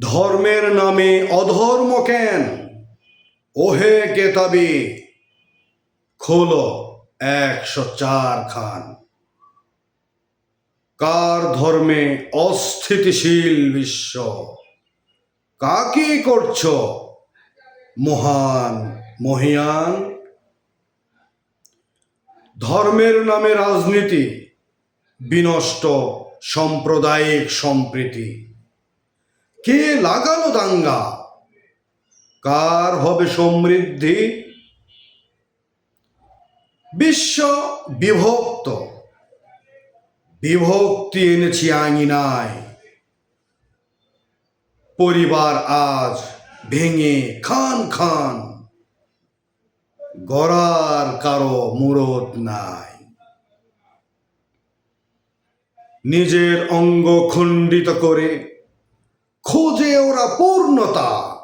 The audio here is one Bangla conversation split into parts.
ধর্মের নামে অধর্ম কেন? ওহে কেতাবি, খোলো একশো চার খান। কার ধর্মে অস্থিতিশীল বিশ্ব? কাকে করছ, মহান মহিয়ান? ধর্মের নামে রাজনীতি, বিনষ্ট সাম্প্রদায়িক সম্প্রীতি। কে লাগালো দাঙ্গা? কার হবে সমৃদ্ধি? বিশ্ব বিভক্ত। বিভক্তি এনেছি আঙিনায়। পরিবার আজ ভেঙে খান খান। গড়ার কারও মুরত নাই। নিজের অঙ্গ খণ্ডিত করে খোঁজে ওরা পূর্ণতা।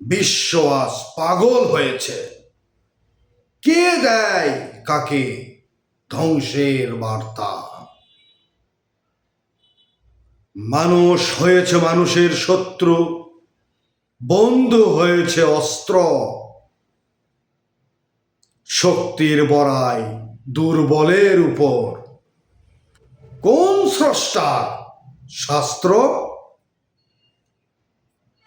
বিশ্ব আজ পাগল হয়েছে। কে দেয় কাকে ধ্বংসের বার্তা? মানুষ হয়েছে মানুষের শত্রু, বন্ধু হয়েছে অস্ত্র। শক্তির বড়াই দুর্বলের উপর। কোন স্রষ্টা শাস্ত্র